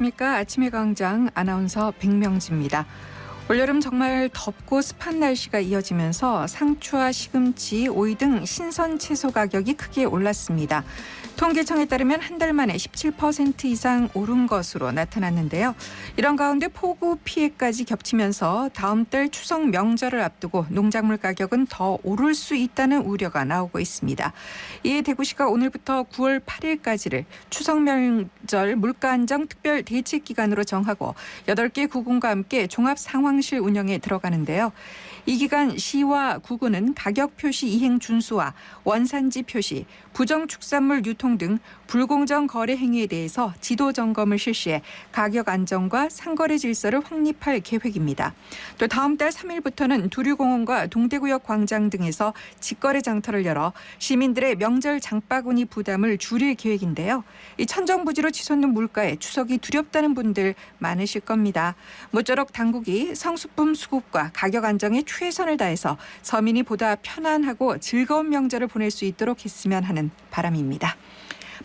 안녕하십니까. 아침의 광장 아나운서 백명지입니다. 올여름 정말 덥고 습한 날씨가 이어지면서 상추와 시금치, 오이 등 신선 채소 가격이 크게 올랐습니다. 통계청에 따르면 한 달 만에 17% 이상 오른 것으로 나타났는데요. 이런 가운데 폭우 피해까지 겹치면서 다음 달 추석 명절을 앞두고 농작물 가격은 더 오를 수 있다는 우려가 나오고 있습니다. 이에 대구시가 오늘부터 9월 8일까지를 추석 명절 물가 안정 특별 대책 기간으로 정하고 8개 구군과 함께 종합 상황 실 운영에 들어가는데요. 이 기간 시와 구군은 가격 표시 이행 준수와 원산지 표시, 부정축산물 유통 등 불공정 거래 행위에 대해서 지도 점검을 실시해 가격 안정과 상거래 질서를 확립할 계획입니다. 또 다음 달 3일부터는 두류공원과 동대구역 광장 등에서 직거래 장터를 열어 시민들의 명절 장바구니 부담을 줄일 계획인데요. 이 천정부지로 치솟는 물가에 추석이 두렵다는 분들 많으실 겁니다. 모쪼록 당국이 성수품 수급과 가격 안정에 최선을 다해서 서민이 보다 편안하고 즐거운 명절을 보낼 수 있도록 했으면 하는 바람입니다.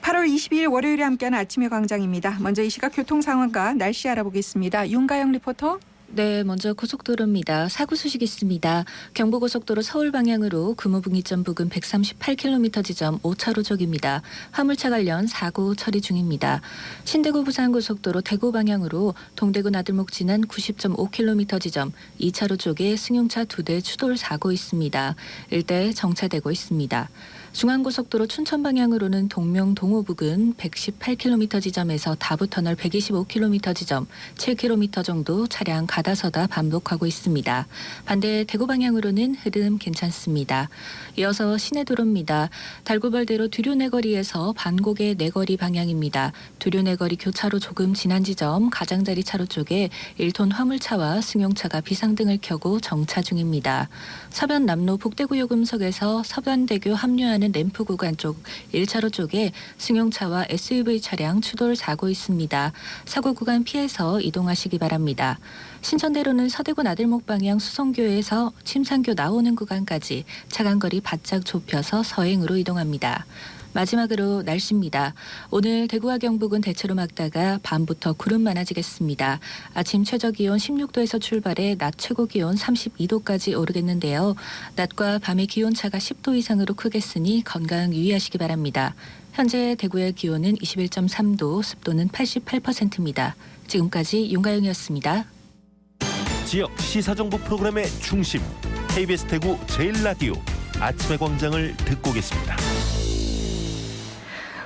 8월 22일 월요일에 함께하는 아침의 광장입니다. 먼저 이 시각 교통 상황과 날씨 알아보겠습니다. 윤가영 리포터. 네, 먼저 고속도로입니다. 사고 소식 있습니다. 경부고속도로 서울 방향으로 금호분기점 부근 138km 지점 5차로 쪽입니다. 화물차 관련 사고 처리 중입니다. 신대구 부산고속도로 대구 방향으로 동대구 나들목 지난 90.5km 지점 2차로 쪽에 승용차 두대 추돌 사고 있습니다. 일대 정차되고 있습니다. 중앙고속도로 춘천 방향으로는 동명 동호 부근 118km 지점에서 다부터널 125km 지점 7km 정도 차량 가다서다 반복하고 있습니다. 반대 대구 방향으로는 흐름 괜찮습니다. 이어서 시내 도로입니다. 달구벌대로 두류내거리에서 반곡의 내거리 방향입니다. 두류내거리 교차로 조금 지난 지점 가장자리 차로 쪽에 1톤 화물차와 승용차가 비상등을 켜고 정차 중입니다. 서변 남로 북대구 요금석에서 서변대교 합류하는 램프 구간 쪽 1차로 쪽에 승용차와 SUV 차량 추돌 사고 있습니다. 사고 구간 피해서 이동하시기 바랍니다. 신천대로는 서대구 나들목 방향 수성교에서 침산교 나오는 구간까지 차간거리 바짝 좁혀서 서행으로 이동합니다. 마지막으로 날씨입니다. 오늘 대구와 경북은 대체로 맑다가 밤부터 구름 많아지겠습니다. 아침 최저 기온 16도에서 출발해 낮 최고 기온 32도까지 오르겠는데요. 낮과 밤의 기온 차가 10도 이상으로 크겠으니 건강 유의하시기 바랍니다. 현재 대구의 기온은 21.3도, 습도는 88%입니다. 지금까지 윤가영이었습니다. 지역 시사정보 프로그램의 중심 KBS 대구 제일 라디오 아침의 광장을 듣고 계십니다.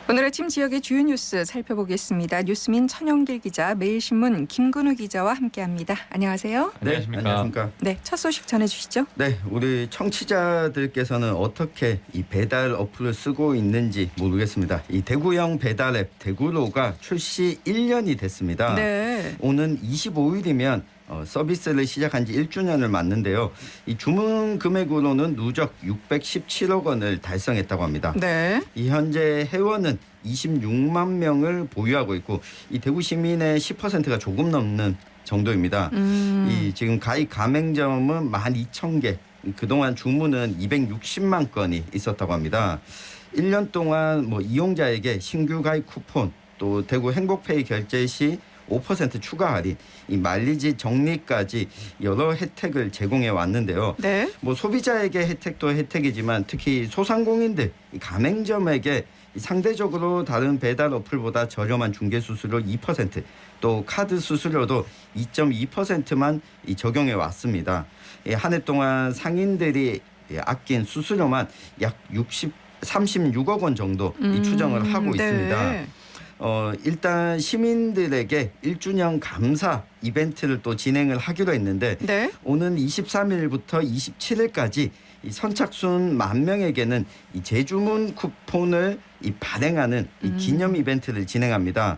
오늘 아침 지역의 주요 뉴스 살펴보겠습니다. 뉴스민 천영길 기자, 매일신문 김근우 기자와 함께합니다. 안녕하세요. 네, 안녕하십니까. 안녕하십니까. 네, 첫 소식 전해주시죠. 네, 우리 청취자들께서는 어떻게 이 배달 어플을 쓰고 있는지 모르겠습니다. 이 대구형 배달 앱 대구로가 출시 1년이 됐습니다. 네. 오는 25일이면 어, 서비스를 시작한 지 1주년을 맞는데요. 이 주문 금액으로는 누적 617억 원을 달성했다고 합니다. 네. 이 현재 회원은 26만 명을 보유하고 있고 이 대구 시민의 10%가 조금 넘는 정도입니다. 음. 이 지금 가입 가맹점은 12,000개. 그동안 주문은 260만 건이 있었다고 합니다. 1년 동안 뭐 이용자에게 신규 가입 쿠폰 또 대구 행복페이 결제 시 5% 추가 할인, 이 마일리지 정리까지 여러 혜택을 제공해 왔는데요. 네. 뭐 소비자에게 혜택도 혜택이지만 특히 소상공인들, 이 가맹점에게 이 상대적으로 다른 배달 어플보다 저렴한 중개 수수료 2%, 또 카드 수수료도 2.2%만 이 적용해 왔습니다. 한 해 동안 상인들이 예, 아낀 수수료만 약 60, 36억 원 정도 이 음, 추정을 하고 네. 있습니다. 어, 일단 시민들에게 1주년 감사 이벤트를 또 진행을 하기로 했는데 네. 오는 23일부터 27일까지 이 선착순 만 명에게는 이 재주문 쿠폰을 이 발행하는 이 음. 기념 이벤트를 진행합니다.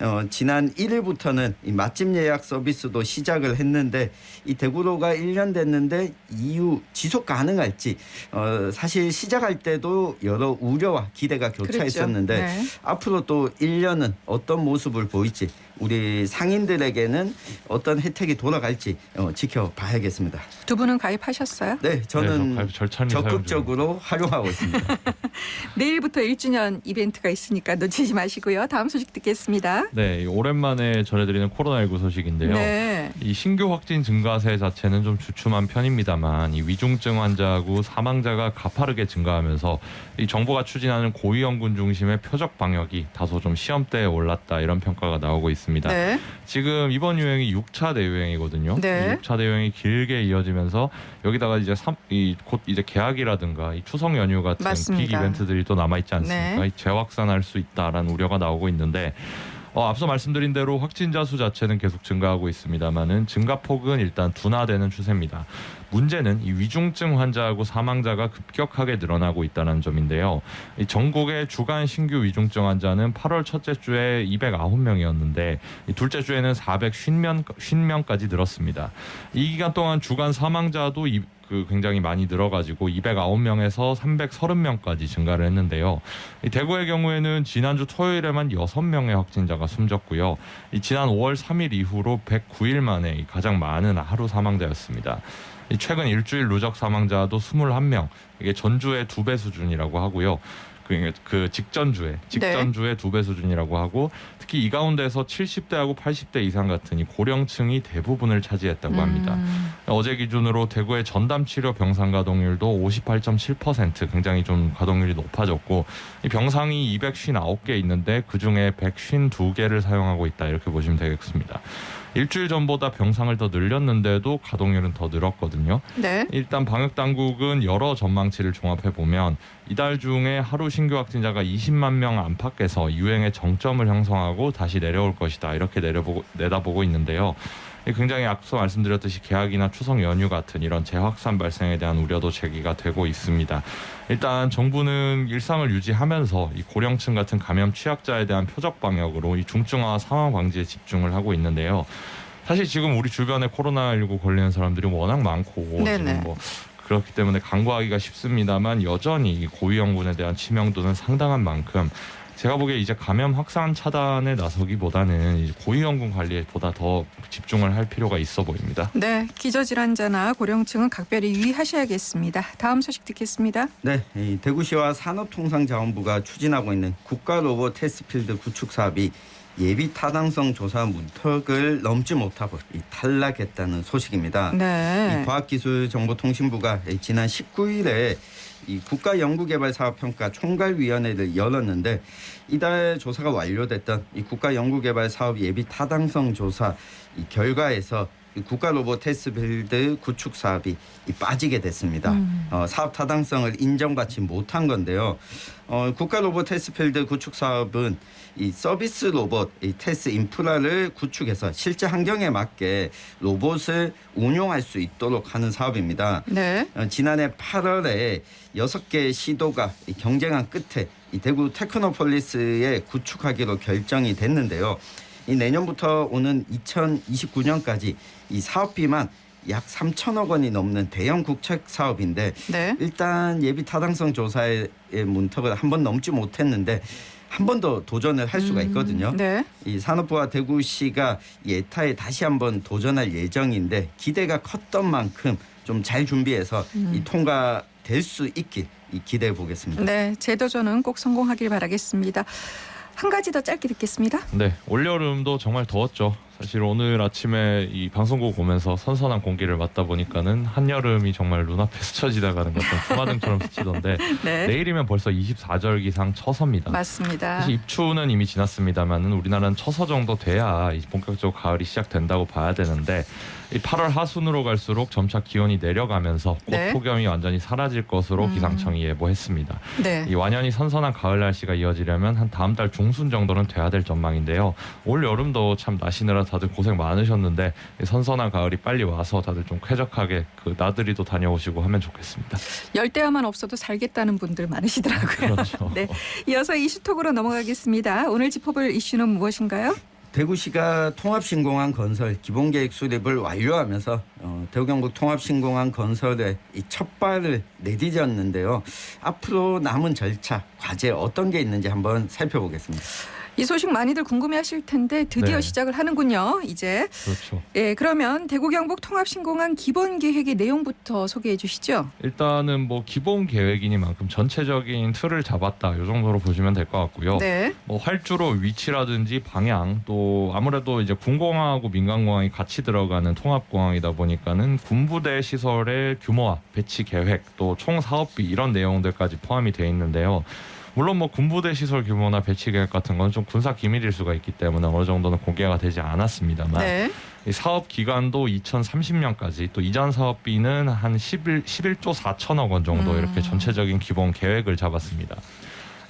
어, 지난 1일부터는 이 맛집 예약 서비스도 시작을 했는데 이 대구로가 1년 됐는데 이후 지속 가능할지 어, 사실 시작할 때도 여러 우려와 기대가 교차 그랬죠. 있었는데 네. 앞으로 또 1년은 어떤 모습을 보일지 우리 상인들에게는 어떤 혜택이 돌아갈지 어, 지켜봐야겠습니다. 두 분은 가입하셨어요? 네, 저는 네, 저 가입. 적극적으로 활용하고 있습니다. 내일부터 1주년 이벤트가 있으니까 놓치지 마시고요. 다음 소식 듣겠습니다. 네, 이 오랜만에 전해드리는 코로나19 소식인데요. 네. 이 신규 확진 증가세 자체는 좀 주춤한 편입니다만 이 위중증 환자하고 사망자가 가파르게 증가하면서 이 정부가 추진하는 고위험군 중심의 표적 방역이 다소 좀 시험대에 올랐다 이런 평가가 나오고 있습니다. 네. 지금 이번 유행이 6차 대유행이거든요. 네. 이 6차 대유행이 길게 이어지면서 여기다가 이제 삼, 이, 곧 이제 개학이라든가 이 추석 연휴 같은 맞습니다. 빅 이벤트들이 또 남아 있지 않습니까? 네. 이 재확산할 수 있다라는 우려가 나오고 있는데 어, 앞서 말씀드린 대로 확진자 수 자체는 계속 증가하고 있습니다만은 증가폭은 일단 둔화되는 추세입니다. 문제는 이 위중증 환자하고 사망자가 급격하게 늘어나고 있다는 점인데요. 이 전국의 주간 신규 위중증 환자는 8월 첫째 주에 209명이었는데 둘째 주에는 450명 50명까지 늘었습니다. 이 기간 동안 주간 사망자도 이, 그 굉장히 많이 늘어가지고 209명에서 330명까지 증가를 했는데요. 이 대구의 경우에는 지난주 토요일에만 6명의 확진자가 숨졌고요. 이 지난 5월 3일 이후로 109일 만에 이 가장 많은 하루 사망자였습니다. 이 최근 일주일 누적 사망자도 21명. 이게 전주의 두 배 수준이라고 하고요. 그, 그 직전주에 직전주의 두배 수준이라고 하고 특히 이 가운데서 70대하고 80대 이상 같은 이 고령층이 대부분을 차지했다고 합니다. 음, 어제 기준으로 대구의 전담 치료 병상 가동률도 58.7% 굉장히 좀 가동률이 높아졌고 이 병상이 259개 있는데 그 중에 152개를 사용하고 있다 이렇게 보시면 되겠습니다. 일주일 전보다 병상을 더 늘렸는데도 가동률은 더 늘었거든요. 네. 일단 방역 당국은 여러 전망치를 종합해 보면 이달 중에 하루 신규 확진자가 20만 명 안팎에서 유행의 정점을 형성하고 다시 내려올 것이다 이렇게 내려보고 내다보고 있는데요. 이 굉장히 앞서 말씀드렸듯이 개학이나 추석 연휴 같은 이런 재확산 발생에 대한 우려도 제기가 되고 있습니다. 일단 정부는 일상을 유지하면서 이 고령층 같은 감염 취약자에 대한 표적 방역으로 이 중증화 사망 방지에 집중을 하고 있는데요. 사실 지금 우리 주변에 코로나19 걸리는 사람들이 워낙 많고. 지금 뭐 그렇기 때문에 간과하기가 쉽습니다만 여전히 이 고위험군에 대한 치명도는 상당한 만큼 제가 보기에 이제 감염 확산 차단에 나서기보다는 이 고위험군 관리에 보다 더 집중을 할 필요가 있어 보입니다. 네. 기저질환자나 고령층은 각별히 유의하셔야겠습니다. 다음 소식 듣겠습니다. 네, 이 대구시와 산업통상자원부가 추진하고 있는 국가 로봇 테스트필드 구축 사업이 예비 타당성 조사 문턱을 넘지 못하고 이 탈락했다는 소식입니다. 네. 이 과학기술정보통신부가 지난 19일에 이 국가 연구개발사업평가 총괄위원회를 열었는데 이달 조사가 완료됐던 이 국가 연구개발 사업 예비 타당성 조사 이 결과에서 이 국가 로봇 테스트빌드 구축 사업이 이 빠지게 됐습니다. 음. 어, 사업 타당성을 인정받지 못한 건데요. 어, 국가 로봇 테스트필드 구축 사업은 이 서비스 로봇 이 테스트 인프라를 구축해서 실제 환경에 맞게 로봇을 운용할 수 있도록 하는 사업입니다. 네. 어, 지난해 8월에 여섯 개 시도가 이 경쟁한 끝에 이 대구 테크노폴리스에 구축하기로 결정이 됐는데요. 이 내년부터 오는 2029년까지 이 사업비만 약 3천억 원이 넘는 대형 국책 사업인데 네. 일단 예비 타당성 조사의 문턱을 한 번 넘지 못했는데 한 번 더 도전을 할 수가 있거든요. 네. 이 산업부와 대구시가 이 에타에 다시 한번 도전할 예정인데 기대가 컸던 만큼 좀 잘 준비해서 이 통과 될 수 있길 이 기대해 보겠습니다. 네. 재도전은 꼭 성공하길 바라겠습니다. 한 가지 더 짧게 듣겠습니다. 네, 올여름도 정말 더웠죠. 사실 오늘 아침에 이 방송국 오면서 선선한 공기를 맞다 보니까는 한여름이 정말 눈앞에 스쳐 지나가는 것 같은 투마등처럼 스치던데 네. 내일이면 벌써 24절 기상 처서입니다. 맞습니다. 사실 입추는 이미 지났습니다만은 우리나라는 처서 정도 돼야 본격적으로 가을이 시작된다고 봐야 되는데 이 8월 하순으로 갈수록 점차 기온이 내려가면서 네. 꽃폭염이 완전히 사라질 것으로 음. 기상청이 예보했습니다. 네. 이 완연히 선선한 가을 날씨가 이어지려면 한 다음 달 중순 정도는 돼야 될 전망인데요. 올 여름도 참 나시느라 다들 고생 많으셨는데 이 선선한 가을이 빨리 와서 다들 좀 쾌적하게 그 나들이도 다녀오시고 하면 좋겠습니다. 열대야만 없어도 살겠다는 분들 많으시더라고요. 그렇죠. 네. 이어서 이슈톡으로 넘어가겠습니다. 오늘 짚어볼 이슈는 무엇인가요? 대구시가 통합신공항 건설 기본계획 수립을 완료하면서 어, 대구 경북 통합신공항 건설에 이첫 발을 내디뎠는데요. 앞으로 남은 절차 과제 어떤 게 있는지 한번 살펴보겠습니다. 이 소식 많이들 궁금해하실 텐데 드디어 네. 시작을 하는군요. 이제 그렇죠. 예 그러면 대구 경북 통합 신공항 기본 계획의 내용부터 소개해 주시죠. 일단은 뭐 기본 계획이니만큼 전체적인 틀을 잡았다. 이 정도로 보시면 될 것 같고요. 네. 뭐 활주로 위치라든지 방향 또 아무래도 이제 군공항하고 민간공항이 같이 들어가는 통합공항이다 보니까는 군부대 시설의 규모와 배치 계획 또 총 사업비 이런 내용들까지 포함이 돼 있는데요. 물론 뭐 군부대 시설 규모나 배치 계획 같은 건 좀 군사 기밀일 수가 있기 때문에 어느 정도는 공개가 되지 않았습니다만 네. 이 사업 기간도 2030년까지 또 이전 사업비는 한 11, 11조 4천억 원 정도 음. 이렇게 전체적인 기본 계획을 잡았습니다.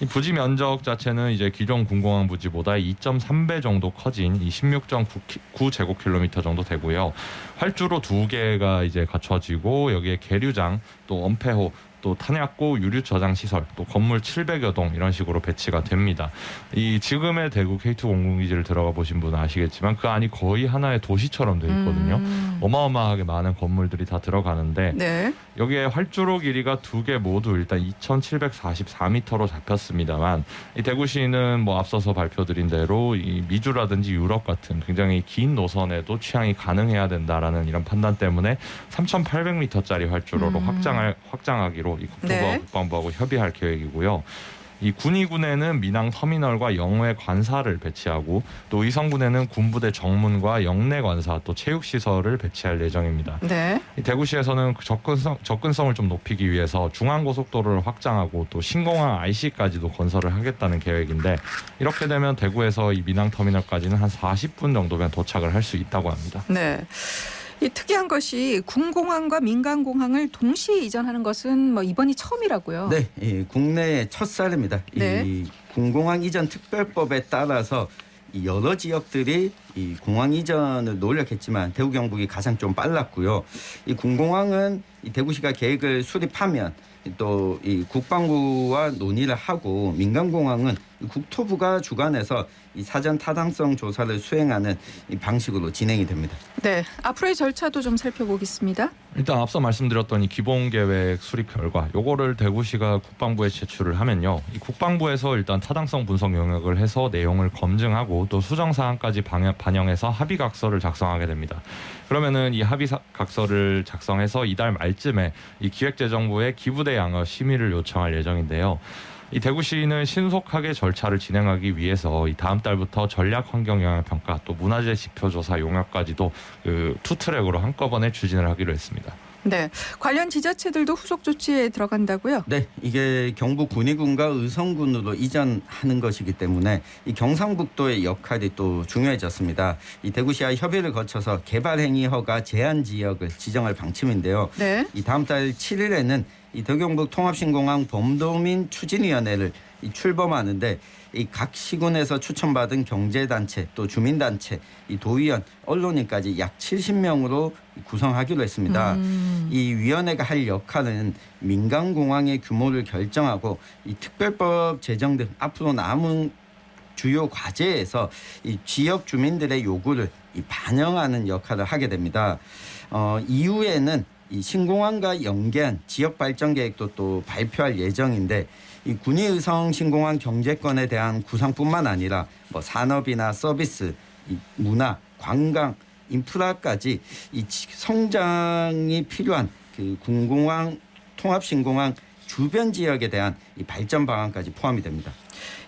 이 부지 면적 자체는 이제 기존 군공항 부지보다 2.3배 정도 커진 이 16.9 제곱킬로미터 정도 되고요. 활주로 두 개가 이제 갖춰지고 여기에 계류장 또 엄폐호 또 탄약고 유류 저장 시설 또 건물 700여 동 이런 식으로 배치가 됩니다. 이 지금의 대구 K2 공군기지를 들어가 보신 분은 아시겠지만 그 안이 거의 하나의 도시처럼 돼 있거든요. 음. 어마어마하게 많은 건물들이 다 들어가는데 네. 여기에 활주로 길이가 두 개 모두 일단 2,744m로 잡혔습니다만 이 대구시는 뭐 앞서서 발표드린 대로 이 미주라든지 유럽 같은 굉장히 긴 노선에도 취향이 가능해야 된다라는 이런 판단 때문에 3,800m짜리 활주로로 음. 확장할 확장하기로 이 국토부와 네. 국방부하고 협의할 계획이고요. 이 군위군에는 민항 터미널과 영외 관사를 배치하고 또 의성군에는 군부대 정문과 영내 관사 또 체육 시설을 배치할 예정입니다. 네. 이 대구시에서는 그 접근성, 접근성을 좀 높이기 위해서 중앙 고속도로를 확장하고 또 신공항 IC까지도 건설을 하겠다는 계획인데 이렇게 되면 대구에서 이 민항 터미널까지는 한 40분 정도면 도착을 할 수 있다고 합니다. 네. 이 특이한 것이 군공항과 민간공항을 동시에 이전하는 것은 뭐 이번이 처음이라고요. 네, 이 국내의 첫 사례입니다. 네. 이 공공항 이전 특별법에 따라서 이 여러 지역들이 이 공항 이전을 노력했지만 대구 경북이 가장 좀 빨랐고요. 이 군공항은 이 대구시가 계획을 수립하면 또 이 국방부와 논의를 하고 민간공항은 이 국토부가 주관해서 이 사전 타당성 조사를 수행하는 이 방식으로 진행이 됩니다. 네. 앞으로의 절차도 좀 살펴보겠습니다. 일단 앞서 말씀드렸던 이 기본 계획 수립 결과 요거를 대구시가 국방부에 제출을 하면요. 이 국방부에서 일단 타당성 분석 영역을 해서 내용을 검증하고 또 수정 사항까지 반영해서 합의 각서를 작성하게 됩니다. 그러면은 이 합의 사- 각서를 작성해서 이달 말쯤에 이 기획재정부에 기부대 양어 심의를 요청할 예정인데요. 이 대구시는 신속하게 절차를 진행하기 위해서 이 다음 달부터 전략 환경 영향 평가 또 문화재 지표 조사 용역까지도 그 투트랙으로 한꺼번에 추진을 하기로 했습니다. 네. 관련 지자체들도 후속 조치에 들어간다고요? 네, 이게 경북 군위군과 의성군으로 이전하는 것이기 때문에 이 경상북도의 역할이 또 중요해졌습니다. 이 대구시와 협의를 거쳐서 개발 행위 허가 제한 지역을 지정할 방침인데요. 네. 이 다음 달 7일에는 이 대경북 통합신공항 범도민 추진위원회를 이 출범하는데 이 각 시군에서 추천받은 경제단체 또 주민단체 이 도의원 언론인까지 약 70명으로 구성하기로 했습니다. 음. 이 위원회가 할 역할은 민간 공항의 규모를 결정하고 이 특별법 제정 등 앞으로 남은 주요 과제에서 이 지역 주민들의 요구를 이 반영하는 역할을 하게 됩니다. 어, 이후에는 이 신공항과 연계한 지역 발전 계획도 또 발표할 예정인데 이 군위의성 신공항 경제권에 대한 구상뿐만 아니라 뭐 산업이나 서비스, 이 문화, 관광, 인프라까지 이 지- 성장이 필요한 그 군공항 통합 신공항 주변 지역에 대한 이 발전 방안까지 포함이 됩니다.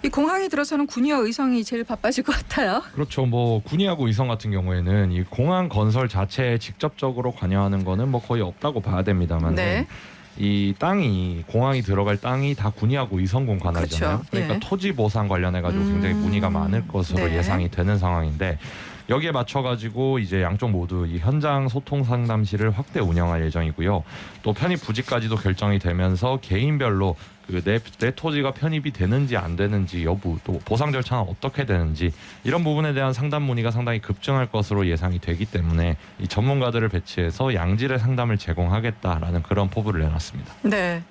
이 공항이 들어서는 군위와 의성이 제일 바빠질 것 같아요. 그렇죠. 뭐 군위하고 의성 같은 경우에는 이 공항 건설 자체에 직접적으로 관여하는 거는 뭐 거의 없다고 봐야 됩니다만 네. 이 땅이 공항이 들어갈 땅이 다 군위하고 의성군 관할이잖아요. 그렇죠. 그러니까 예. 토지 보상 관련해 가지고 굉장히 음. 문의가 많을 것으로 네. 예상이 되는 상황인데 여기에 맞춰 가지고 이제 양쪽 모두 이 현장 소통 상담실을 확대 운영할 예정이고요. 또 편입 부지까지도 결정이 되면서 개인별로 그내 내 토지가 편입이 되는지 안 되는지 여부 또 보상 절차는 어떻게 되는지 이런 부분에 대한 상담 문의가 상당히 급증할 것으로 예상이 되기 때문에 이 전문가들을 배치해서 양질의 상담을 제공하겠다라는 그런 포부를 내놨습니다. 네.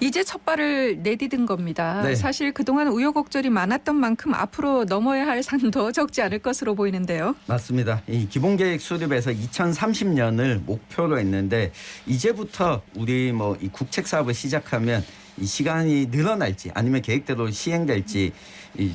이제 첫 발을 내디딘 겁니다. 네. 사실 그동안 우여곡절이 많았던 만큼 앞으로 넘어야 할 산도 적지 않을 것으로 보이는데요. 맞습니다. 이 기본 계획 수립에서 2030년을 목표로 했는데 이제부터 우리 뭐 이 국책 사업을 시작하면 이 시간이 늘어날지 아니면 계획대로 시행될지 이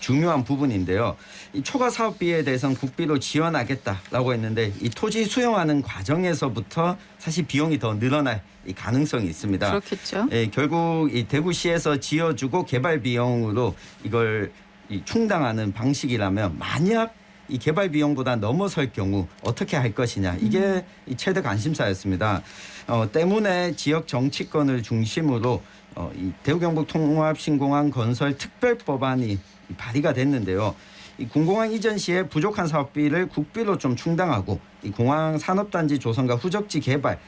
중요한 부분인데요. 이 초과 사업비에 대해서는 국비로 지원하겠다라고 했는데 이 토지 수용하는 과정에서부터 사실 비용이 더 늘어날 이 가능성이 있습니다. 그렇겠죠. 예, 결국 이 대구시에서 지어주고 개발 비용으로 이걸 이 충당하는 방식이라면 만약 이 개발 비용보다 넘어설 경우 어떻게 할 것이냐 이게 이 최대 관심사였습니다. 어, 때문에 지역 정치권을 중심으로 어, 이 대구 경북 통합 신공항 건설 특별 법안이 발의가 됐는데요. 이 공공항 이전 시에 부족한 사업비를 국비로 좀 충당하고 이 공항 산업단지 조성과 후적지 개발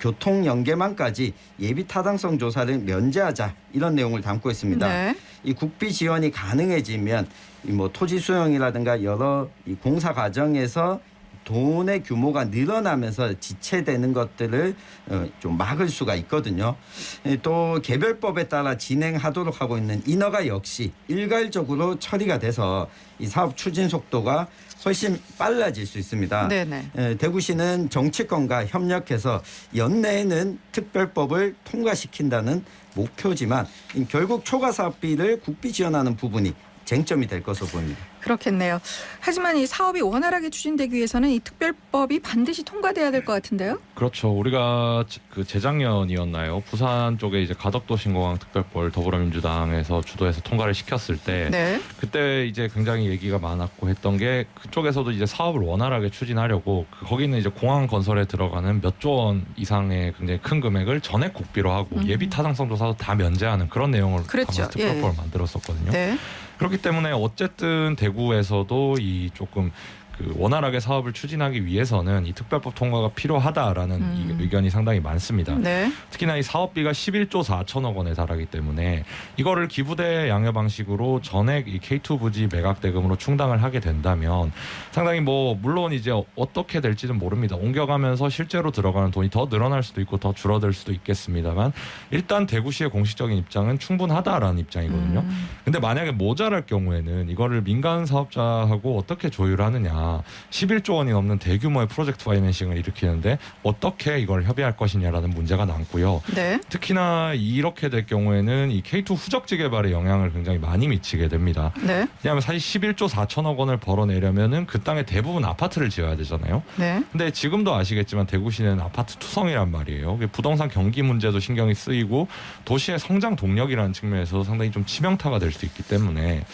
교통 연계망까지 예비 타당성 조사를 면제하자 이런 내용을 담고 있습니다. 네. 이 국비 지원이 가능해지면 이뭐 토지 수용이라든가 여러 이 공사 과정에서 돈의 규모가 늘어나면서 지체되는 것들을 어, 좀 막을 수가 있거든요. 예, 또 개별법에 따라 진행하도록 하고 있는 인허가 역시 일괄적으로 처리가 돼서 이 사업 추진 속도가 훨씬 빨라질 수 있습니다. 네네. 예, 대구시는 정치권과 협력해서 연내에는 특별법을 통과시킨다는 목표지만 이 결국 초과 사업비를 국비 지원하는 부분이 쟁점이 될 것으로 보입니다. 그렇겠네요. 하지만 이 사업이 원활하게 추진되기 위해서는 이 특별법이 반드시 통과돼야 될 것 같은데요. 그렇죠. 우리가 지- 그 재작년이었나요? 부산 쪽에 이제 가덕도 신공항 특별법 더불어민주당에서 주도해서 통과를 시켰을 때 네. 그때 이제 굉장히 얘기가 많았고 했던 게 그쪽에서도 이제 사업을 원활하게 추진하려고 그 거기는 이제 공항 건설에 들어가는 몇 조 원 이상의 굉장히 큰 금액을 전액 국비로 하고 음. 예비 타당성 조사도 다 면제하는 그런 내용을 그랬죠. 담아서 특별법을 예. 만들었었거든요. 네. 그렇기 때문에 어쨌든 대구에서도 이 조금 그 원활하게 사업을 추진하기 위해서는 이 특별법 통과가 필요하다라는 음. 이 의견이 상당히 많습니다. 네. 특히나 이 사업비가 11조 4천억 원에 달하기 때문에 이거를 기부대 양여 방식으로 전액 이 K2 부지 매각 대금으로 충당을 하게 된다면 상당히 뭐 물론 이제 어떻게 될지는 모릅니다. 옮겨가면서 실제로 들어가는 돈이 더 늘어날 수도 있고 더 줄어들 수도 있겠습니다만 일단 대구시의 공식적인 입장은 충분하다라는 입장이거든요. 음. 근데 만약에 모자랄 경우에는 이거를 민간 사업자하고 어떻게 조율하느냐 11조 원이 넘는 대규모의 프로젝트 파이낸싱을 일으키는데 어떻게 이걸 협의할 것이냐라는 문제가 남고요. 네. 특히나 이렇게 될 경우에는 이 K2 후적지 개발에 영향을 굉장히 많이 미치게 됩니다. 네. 왜냐하면 사실 11조 4천억 원을 벌어내려면은 그 땅에 대부분 아파트를 지어야 되잖아요. 네. 근데 지금도 아시겠지만 대구시는 아파트 투성이란 말이에요. 부동산 경기 문제도 신경이 쓰이고 도시의 성장 동력이라는 측면에서 상당히 좀 치명타가 될 수 있기 때문에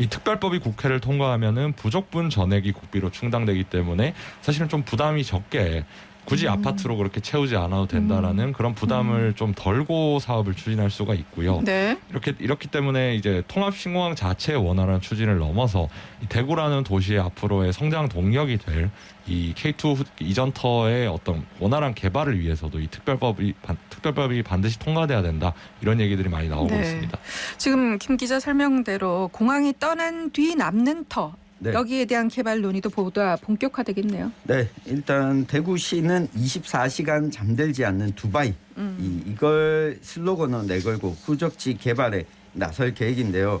이 특별법이 국회를 통과하면은 부족분 전액이 국비로 충당되기 때문에 사실은 좀 부담이 적게 굳이 음. 아파트로 그렇게 채우지 않아도 된다라는 그런 부담을 좀 덜고 사업을 추진할 수가 있고요. 네. 이렇게 이렇기 때문에 이제 통합 신공항 자체의 원활한 추진을 넘어서 이 대구라는 도시의 앞으로의 성장 동력이 될 이 K2 후- 이전터의 어떤 원활한 개발을 위해서도 이 특별법이 반- 특별법이 반드시 통과돼야 된다 이런 얘기들이 많이 나오고 네. 있습니다. 지금 김 기자 설명대로 공항이 떠난 뒤 남는 터 네. 여기에 대한 개발 논의도 보다 본격화되겠네요. 네, 일단 대구시는 24시간 잠들지 않는 두바이 음. 이, 이걸 슬로건으로 내걸고 후적지 개발에 나설 계획인데요.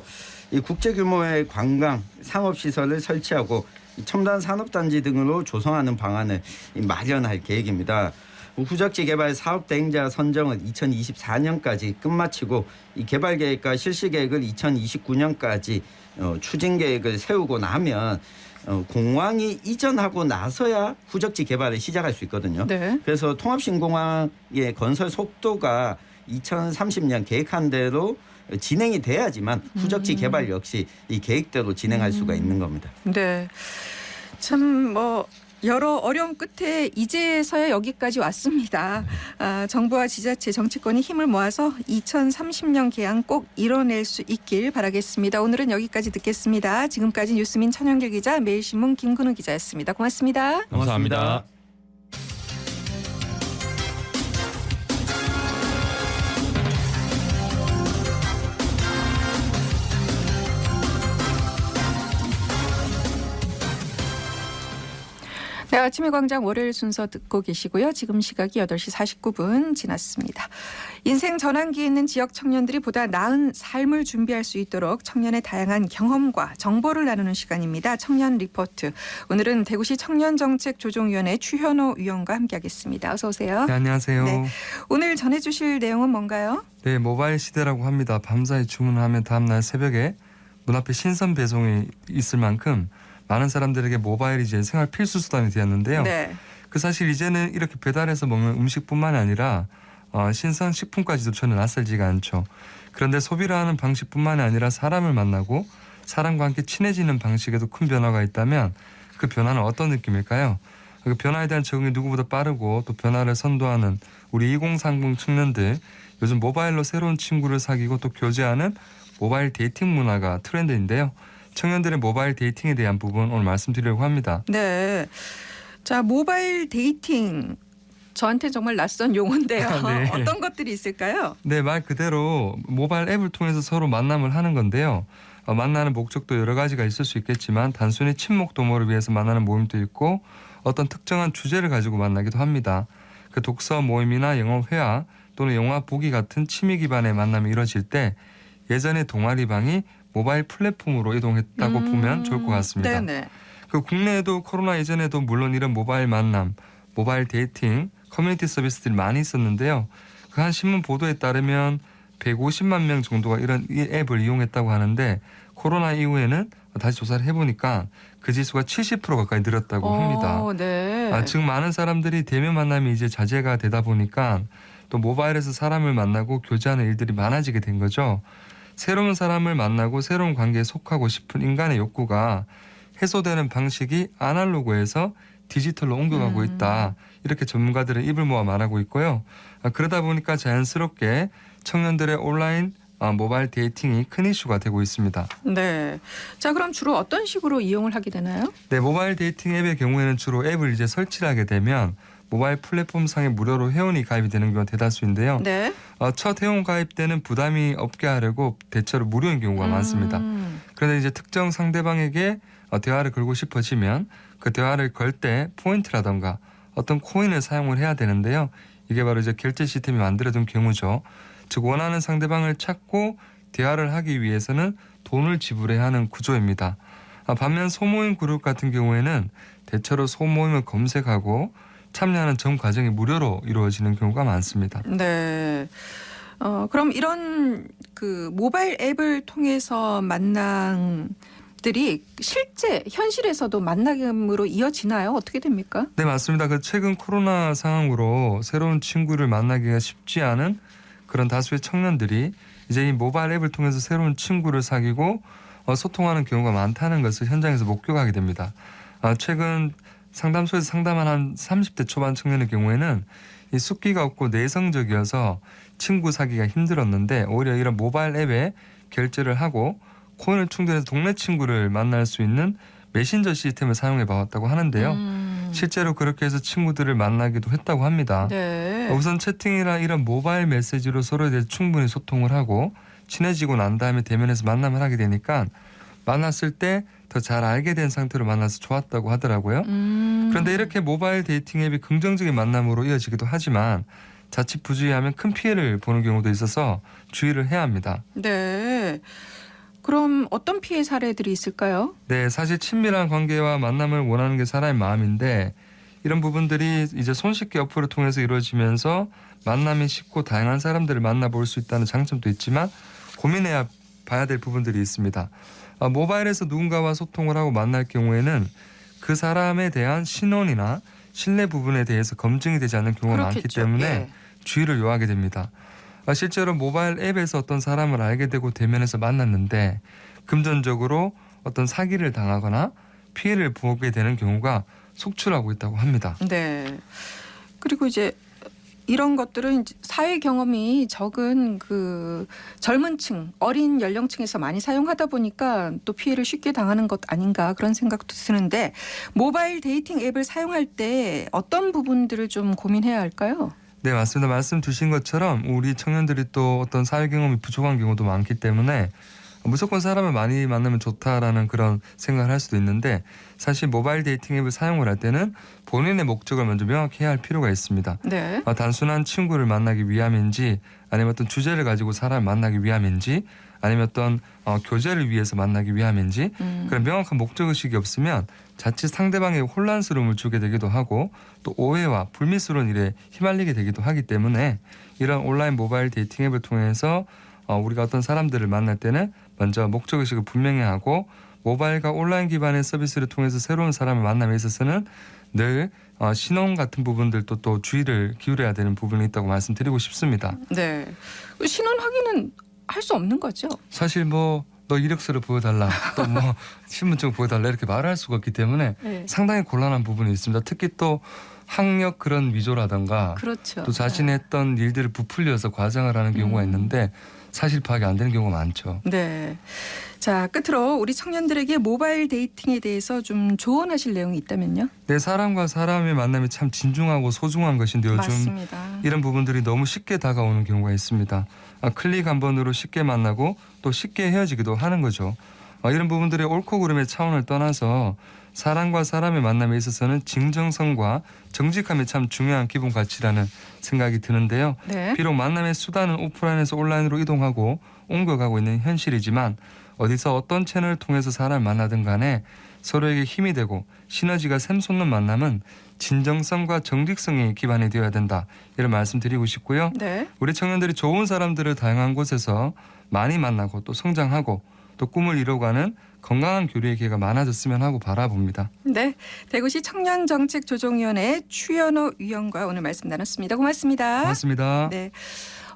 이 국제 규모의 관광 상업 시설을 설치하고 이 첨단 산업단지 등으로 조성하는 방안을 이 마련할 계획입니다. 후적지 개발 사업 대행자 선정을 2024년까지 끝마치고 이 개발 계획과 실시 계획을 2029년까지 어, 추진 계획을 세우고 나면 어, 공항이 이전하고 나서야 후적지 개발을 시작할 수 있거든요. 네. 그래서 통합신공항의 건설 속도가 2030년 계획한 대로 진행이 돼야지만 후적지 음. 개발 역시 이 계획대로 진행할 수가 있는 겁니다. 네. 참뭐 여러 어려움 끝에 이제서야 여기까지 왔습니다. 아, 정부와 지자체 정치권이 힘을 모아서 2030년 개항 꼭 이뤄낼 수 있길 바라겠습니다. 오늘은 여기까지 듣겠습니다. 지금까지 뉴스민 천영길 기자, 매일신문 김근우 기자였습니다. 고맙습니다. 감사합니다. 네, 아침의 광장 월요일 순서 듣고 계시고요. 지금 시각이 8시 49분 지났습니다. 인생 전환기에 있는 지역 청년들이 보다 나은 삶을 준비할 수 있도록 청년의 다양한 경험과 정보를 나누는 시간입니다. 청년 리포트. 오늘은 대구시 청년정책조정위원회 추현호 위원과 함께하겠습니다. 어서 오세요. 네, 안녕하세요. 네. 네. 오늘 전해주실 내용은 뭔가요? 모바일 시대라고 합니다. 밤사이 주문하면 다음날 새벽에 눈앞에 신선 배송이 있을 만큼 많은 사람들에게 모바일이 이제 생활 필수 수단이 되었는데요. 네. 그 사실 이제는 이렇게 배달해서 먹는 음식뿐만 아니라 어, 신선 식품까지도 전혀 낯설지가 않죠. 그런데 소비를 하는 방식뿐만이 아니라 사람을 만나고 사람과 함께 친해지는 방식에도 큰 변화가 있다면 그 변화는 어떤 느낌일까요? 그 변화에 대한 적응이 누구보다 빠르고 또 변화를 선도하는 우리 2030 청년들 요즘 모바일로 새로운 친구를 사귀고 또 교제하는 모바일 데이팅 문화가 트렌드인데요. 청년들의 모바일 데이팅에 대한 부분 오늘 말씀드리려고 합니다. 네. 자, 모바일 데이팅. 저한테 정말 낯선 용어인데요. 네. 어떤 것들이 있을까요? 네, 말 그대로 모바일 앱을 통해서 서로 만남을 하는 건데요. 어, 만나는 목적도 여러 가지가 있을 수 있겠지만 단순히 친목 도모를 위해서 만나는 모임도 있고 어떤 특정한 주제를 가지고 만나기도 합니다. 그 독서 모임이나 영어 회화 또는 영화 보기 같은 취미 기반의 만남이 이뤄질 때 예전의 동아리 방이 모바일 플랫폼으로 이동했다고 음, 보면 좋을 것 같습니다. 네네. 그 국내에도 코로나 이전에도 물론 이런 모바일 만남, 모바일 데이팅, 커뮤니티 서비스들이 많이 있었는데요. 그 한 신문 보도에 따르면 150만 명 정도가 이런 이 앱을 이용했다고 하는데 코로나 이후에는 다시 조사를 해보니까 그 지수가 70% 가까이 늘었다고 합니다. 어, 네. 아, 즉 많은 사람들이 대면 만남이 이제 자제가 되다 보니까 또 모바일에서 사람을 만나고 교제하는 일들이 많아지게 된 거죠. 새로운 사람을 만나고 새로운 관계에 속하고 싶은 인간의 욕구가 해소되는 방식이 아날로그에서 디지털로 옮겨가고 음. 있다. 이렇게 전문가들은 입을 모아 말하고 있고요. 아, 그러다 보니까 자연스럽게 청년들의 온라인 아, 모바일 데이팅이 큰 이슈가 되고 있습니다. 네. 자, 그럼 주로 어떤 식으로 이용을 하게 되나요? 네, 모바일 데이팅 앱의 경우에는 주로 앱을 이제 설치를 하게 되면 모바일 플랫폼 상에 무료로 회원이 가입이 되는 경우가 대다수인데요. 네. 어, 첫 회원 가입 때는 부담이 없게 하려고 대체로 무료인 경우가 많습니다. 음, 그런데 이제 특정 상대방에게 어, 대화를 걸고 싶어지면 그 대화를 걸 때 포인트라던가 어떤 코인을 사용을 해야 되는데요. 이게 바로 이제 결제 시스템이 만들어둔 경우죠. 즉 원하는 상대방을 찾고 대화를 하기 위해서는 돈을 지불해야 하는 구조입니다. 아, 반면 소모임 그룹 같은 경우에는 대체로 소모임을 검색하고 참여하는 전 과정이 무료로 이루어지는 경우가 많습니다. 네. 어, 그럼 이런 그 모바일 앱을 통해서 만남들이 실제 현실에서도 만남으로 이어지나요? 어떻게 됩니까? 네 맞습니다. 그 최근 코로나 상황으로 새로운 친구를 만나기가 쉽지 않은 그런 다수의 청년들이 이제 이 모바일 앱을 통해서 새로운 친구를 사귀고 어, 소통하는 경우가 많다는 것을 현장에서 목격하게 됩니다. 아, 최근 상담소에서 상담한 한 30대 초반 청년의 경우에는 이 숫기가 없고 내성적이어서 친구 사기가 힘들었는데 오히려 이런 모바일 앱에 결제를 하고 코인을 충전해서 동네 친구를 만날 수 있는 메신저 시스템을 사용해 봤다고 하는데요. 음, 실제로 그렇게 해서 친구들을 만나기도 했다고 합니다. 네. 우선 채팅이나 이런 모바일 메시지로 서로에 대해 충분히 소통을 하고 친해지고 난 다음에 대면에서 만남을 하게 되니까 만났을 때 더 잘 알게 된 상태로 만나서 좋았다고 하더라고요. 음, 그런데 이렇게 모바일 데이팅 앱이 긍정적인 만남으로 이어지기도 하지만 자칫 부주의하면 큰 피해를 보는 경우도 있어서 주의를 해야 합니다. 네. 그럼 어떤 피해 사례들이 있을까요? 네, 사실 친밀한 관계와 만남을 원하는 게 사람의 마음인데 이런 부분들이 이제 손쉽게 어플을 통해서 이루어지면서 만남이 쉽고 다양한 사람들을 만나볼 수 있다는 장점도 있지만 고민해야 봐야 될 부분들이 있습니다. 아, 모바일에서 누군가와 소통을 하고 만날 경우에는 그 사람에 대한 신원이나 신뢰 부분에 대해서 검증이 되지 않는 경우가 많기 그렇겠죠. 때문에 예. 주의를 요하게 됩니다. 아, 실제로 모바일 앱에서 어떤 사람을 알게 되고 대면에서 만났는데 금전적으로 어떤 사기를 당하거나 피해를 보게 되는 경우가 속출하고 있다고 합니다. 네. 그리고 이제 이런 것들은 사회 경험이 적은 그 젊은 층, 어린 연령층에서 많이 사용하다 보니까 또 피해를 쉽게 당하는 것 아닌가 그런 생각도 드는데 모바일 데이팅 앱을 사용할 때 어떤 부분들을 좀 고민해야 할까요? 네, 맞습니다. 말씀 주신 것처럼 우리 청년들이 또 어떤 사회 경험이 부족한 경우도 많기 때문에 무조건 사람을 많이 만나면 좋다라는 그런 생각을 할 수도 있는데 사실 모바일 데이팅 앱을 사용을 할 때는 본인의 목적을 먼저 명확히 해야 할 필요가 있습니다. 네. 아, 단순한 친구를 만나기 위함인지 아니면 어떤 주제를 가지고 사람을 만나기 위함인지 아니면 어떤 어, 교제를 위해서 만나기 위함인지 음. 그런 명확한 목적 의식이 없으면 자칫 상대방에게 혼란스러움을 주게 되기도 하고 또 오해와 불미스러운 일에 휘말리게 되기도 하기 때문에 이런 온라인 모바일 데이팅 앱을 통해서 어, 우리가 어떤 사람들을 만날 때는 먼저 목적 의식을 분명히 하고 모바일과 온라인 기반의 서비스를 통해서 새로운 사람을 만남에 있어서는 늘 어, 신원 같은 부분들도 또 주의를 기울여야 되는 부분이 있다고 말씀드리고 싶습니다. 네. 신원 확인은 할 수 없는 거죠? 사실 뭐 너 이력서를 보여달라 또 뭐 신분증 보여달라 이렇게 말할 수가 없기 때문에 네. 상당히 곤란한 부분이 있습니다. 특히 또 학력 그런 위조라던가 그렇죠. 또 자신이 했던 일들을 부풀려서 과장을 하는 경우가 음. 있는데 사실 파악이 안 되는 경우가 많죠. 네. 자, 끝으로 우리 청년들에게 모바일 데이팅에 대해서 좀 조언하실 내용이 있다면요? 내 사람과 사람의 만남이 참 진중하고 소중한 것인데 요즘 맞습니다. 이런 부분들이 너무 쉽게 다가오는 경우가 있습니다. 아, 클릭 한 번으로 쉽게 만나고 또 쉽게 헤어지기도 하는 거죠. 아, 이런 부분들의 옳고 그름의 차원을 떠나서 사람과 사람의 만남에 있어서는 진정성과 정직함이 참 중요한 기본 가치라는 생각이 드는데요. 네. 비록 만남의 수단은 오프라인에서 온라인으로 이동하고 옮겨가고 있는 현실이지만 어디서 어떤 채널을 통해서 사람을 만나든 간에 서로에게 힘이 되고 시너지가 샘솟는 만남은 진정성과 정직성이 기반이 되어야 된다 이런 말씀드리고 싶고요. 네. 우리 청년들이 좋은 사람들을 다양한 곳에서 많이 만나고 또 성장하고 또 꿈을 이뤄가는 건강한 교류의 기회가 많아졌으면 하고 바라봅니다. 네. 대구시 청년정책조정위원회 추연호 위원과 오늘 말씀 나눴습니다. 고맙습니다. 고맙습니다. 네.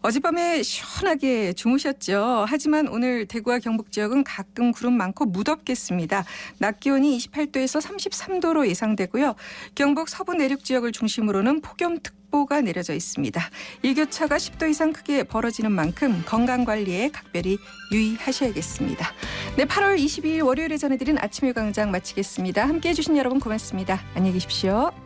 어젯밤에 시원하게 주무셨죠. 하지만 오늘 대구와 경북 지역은 가끔 구름 많고 무덥겠습니다. 낮 기온이 28도에서 33도로 예상되고요. 경북 서부 내륙 지역을 중심으로는 폭염특보가 내려져 있습니다. 일교차가 10도 이상 크게 벌어지는 만큼 건강 관리에 각별히 유의하셔야겠습니다. 네, 8월 22일 월요일에 전해드린 아침의 광장 마치겠습니다. 함께해 주신 여러분 고맙습니다. 안녕히 계십시오.